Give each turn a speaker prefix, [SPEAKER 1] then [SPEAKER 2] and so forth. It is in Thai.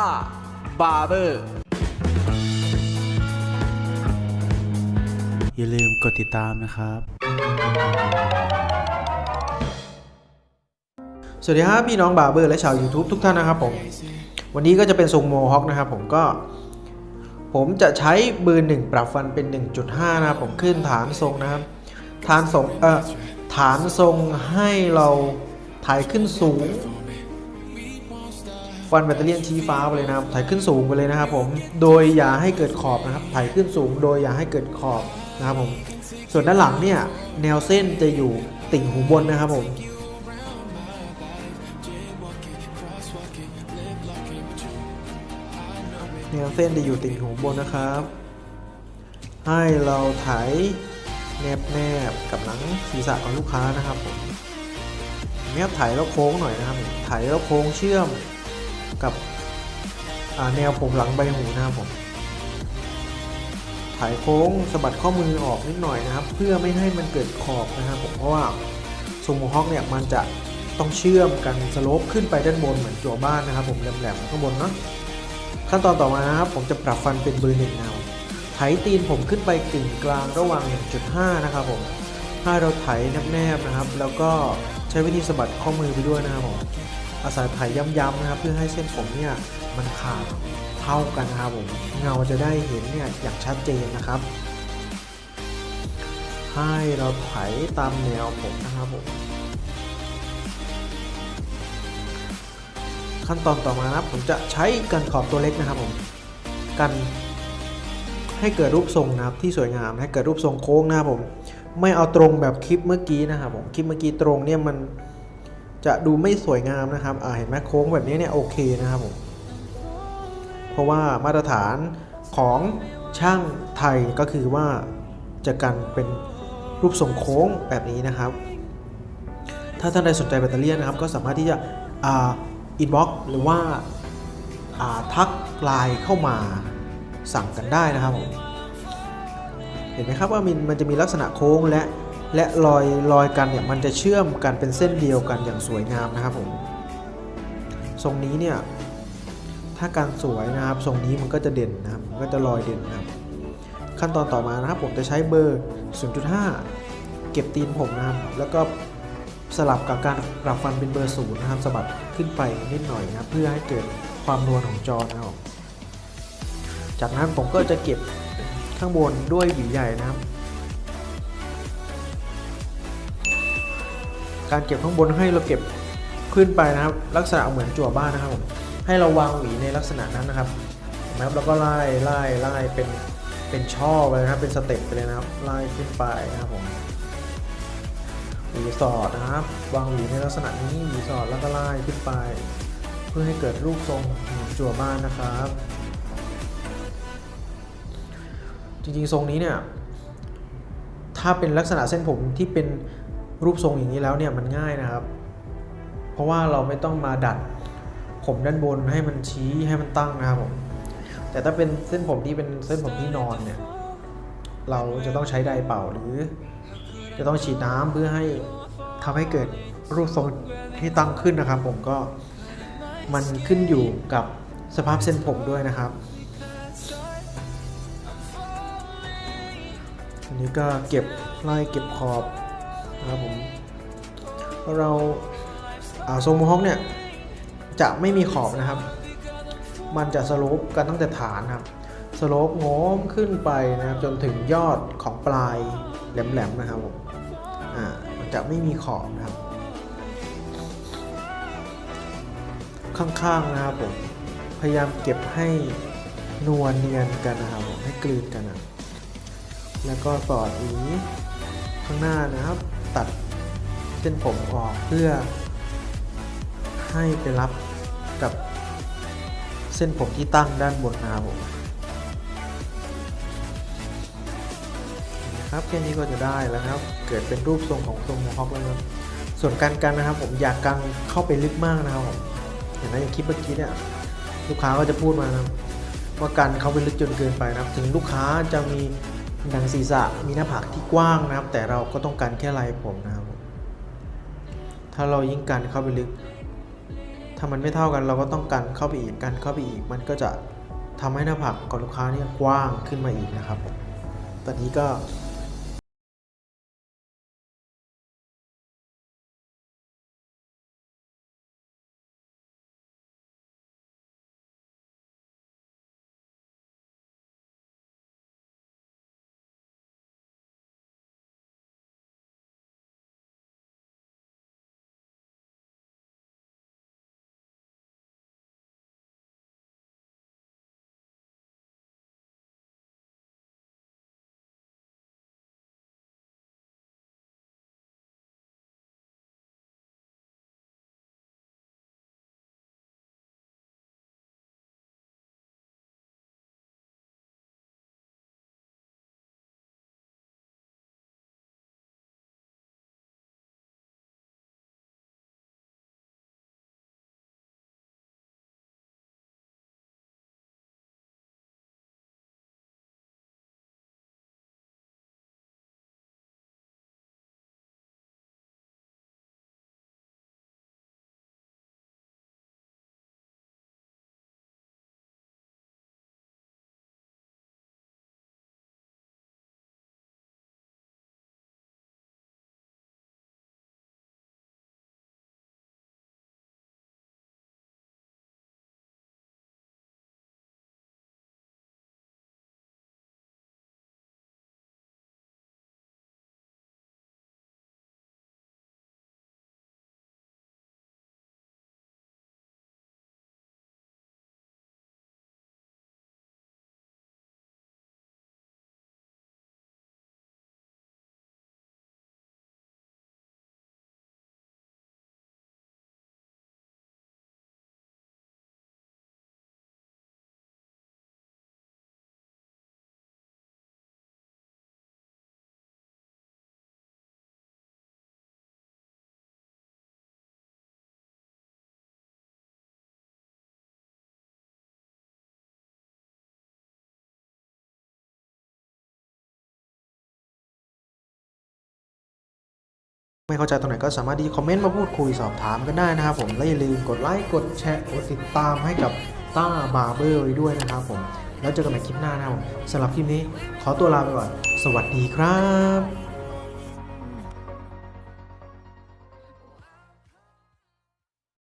[SPEAKER 1] อาบาร์เบอร์
[SPEAKER 2] อย่าลืมกดติดตามนะครับ
[SPEAKER 3] สวัสดีครับพี่น้องบาร์เบอร์และชาว YouTube ทุกท่านนะครับผม วันนี้ก็จะเป็นทรงโมฮอคนะครับผมก็ ผมจะใช้เบอร์หนึ่งปรับฟันเป็น 1.5 นะครับผมขึ้นฐานทรงนะครับ ฐานทรงเอ่อฐานทรงให้เราถ่ายขึ้นสูง ฟันแบตเตอรี่ชี้ฟ้าไปเลยนะครับ ถ่ายขึ้นสูงไปเลยนะครับผม โดยอย่าให้เกิดขอบนะครับ ถ่ายขึ้นสูง โดยอย่าให้เกิดขอบนะครับผม ส่วนด้านหลังเนี่ยแนวเส้นจะอยู่ติ่งหูบนนะครับผมแนวเส้นจะอยู่ติ่งหูบนนะครับ ให้เราไถแนบแนบๆกับหลังศีรษะของลูกค้านะครับผมแนบไถแล้วโค้งหน่อยนะครับผมไถแล้วโค้งเชื่อม กับแนวผมหลังใบหูนะครับผมไถโค้งสะบัดข้อมือออกนิดหน่อยนะครับ เพื่อไม่ให้มันเกิดขอบนะครับผมเพราะว่าทรงโมฮอคเนี่ยมันจะต้องเชื่อมกันสโลปขึ้นไปด้านบนเหมือนจั่วบ้านนะครับ ผมแหลมๆข้างบนเนาะขั้นตอนต่อมานะครับผมจะปรับฟันเป็นเบอร์หนึ่งนะครับไถตีนผมขึ้นไปกึ่งกลางระหว่าง 1.5 นะครับผมให้เราไถแนบๆนะครับ แล้วก็ใช้วิธีสะบัดข้อมือไปด้วยนะครับผม อาศัยไถย้ำๆนะครับ เพื่อให้เส้นผมเนี่ยมันขาดเท่ากันนะครับผมเงาจะได้เห็นเนี่ยอย่างชัดเจนนะครับ ให้เราไถตามแนวผมนะครับผมขั้นตอนต่อมานะผมจะใช้กันขอบตัวเล็กนะครับผมกันให้เกิดรูปทรงนะครับที่สวยงามให้เกิดรูปทรงโค้งนะครับผมไม่เอาตรงแบบคลิปเมื่อกี้นะครับผมคลิปเมื่อกี้ตรงเนี่ยมัน จะดูไม่สวยงามนะครับอ่าเห็นไหมโค้งแบบนี้เนี่ยโอเคนะครับผมเพราะว่ามาตรฐานของช่างไทยก็คือว่าจะกันเป็นรูปทรงโค้งแบบนี้นะครับ ถ้าท่านใดสนใจแบตเตอรี่นะครับ ก็สามารถที่จะอ่าอินบ็อกหรือว่าอ่าทักไลน์เข้ามาสั่งกันได้นะครับผมเห็นไหมครับว่ามันมันจะมีลักษณะโค้งและ และรอยรอยกันเนี่ยมันจะเชื่อมกันเป็นเส้นเดียวกันอย่างสวยงามนะครับผมทรงนี้เนี่ยถ้าการสวยนะครับทรงนี้มันก็จะเด่นนะครับมันก็จะรอยเด่นนะครับ ขั้นตอนต่อมานะครับผมจะใช้เบอร์ 0.5 เก็บตีนผมนะครับ แล้วก็สลับกับการปรับฟันเป็นเบอร์ศูนย์นะครับสะบัดขึ้นไปนิดหน่อยนะครับ เพื่อให้เกิดความนวลของจอนะครับจากนั้นผมก็จะเก็บข้างบนด้วยหวีใหญ่นะครับ การเก็บข้างบนให้เราเก็บขึ้นไปนะครับ ลักษณะเหมือนจั่วบ้านนะครับผมให้เราวางหวีในลักษณะนั้นนะครับนะครับแล้วก็ไล่ไล่ไล่เป็นเป็นช่อไปนะครับเป็นสเต็ปไปเลยนะครับไล่ขึ้นไปนะครับผมหวีสอดนะครับ วางหวีในลักษณะนี้หวีสอดแล้วก็ไล่ขึ้นไป เพื่อให้เกิดรูปทรงจั่วบ้านนะครับ จริงๆทรงนี้เนี่ยถ้าเป็นลักษณะเส้นผมที่เป็น รูปทรงอย่างนี้แล้วเนี่ยมันง่ายนะครับ เพราะว่าเราไม่ต้องมาดัดผมด้านบนให้มันชี้ให้มันตั้งนะครับผมแต่ถ้าเป็นเส้นผมที่เป็นเส้นผมที่นอนเนี่ยเราจะต้องใช้ไดร์เป่าหรือ จะต้องฉีดน้ำเพื่อให้ทำให้เกิดรูปทรงที่ตั้งขึ้นนะครับ ผมก็มันขึ้นอยู่กับสภาพเส้นผมด้วยนะครับอันนี้ก็เก็บไล่เก็บขอบ นะครับผมเราทรงโมฮอคเนี่ยจะไม่มีขอบนะครับ มันจะสโลปกันตั้งแต่ฐานครับสโลปโง้มขึ้นไปนะครับจนถึงยอดของปลายแหลมๆนะครับผมอ่ามันจะไม่มีขอบนะครับ ข้างๆนะครับผมพยายามเก็บให้นวลเนียนกันนะครับผมให้กลืนกันนะแล้วก็สอดหวีข้างหน้านะครับ ตัดเส้นผมออกเพื่อให้ไปรับกับเส้นผมที่ตั้งด้านบนนะครับผมนะครับแค่นี้ก็จะได้แล้วนะครับ เกิดเป็นรูปทรงของทรงโมฮอคแล้วนะครับส่วนการกันนะครับผมอยากกันเข้าไปลึกมากนะครับผมเห็นไหมอย่างคลิปเมื่อกี้เนี่ยลูกค้าก็จะพูดมานะว่าการเข้าไปลึกจนเกินไปนะครับ ถึงลูกค้าจะมี หนังศีรษะมีหน้าผากที่กว้างนะครับ แต่เราก็ต้องการแค่ลายผมนะครับ ถ้าเรายิ่งการเข้าไปลึก ถ้ามันไม่เท่ากันเราก็ต้องกันเข้าไปอีกกันเข้าไปอีก มันก็จะทำให้หน้าผากของลูกค้าเนี่ยกว้างขึ้นมาอีกนะครับ ตอนนี้ก็ ไม่เข้าใจตรงไหนก็สามารถที่คอมเมนต์มาพูดคุยสอบถามกันได้นะครับผมและอย่าลืมกดไลค์กดแชร์กดติดตามให้กับต้าบาร์เบอร์ไว้ด้วยนะครับผมแล้วเจอกันใหม่คลิปหน้านะครับสำหรับคลิปนี้ขอตัวลาไปก่อน สวัสดีครับ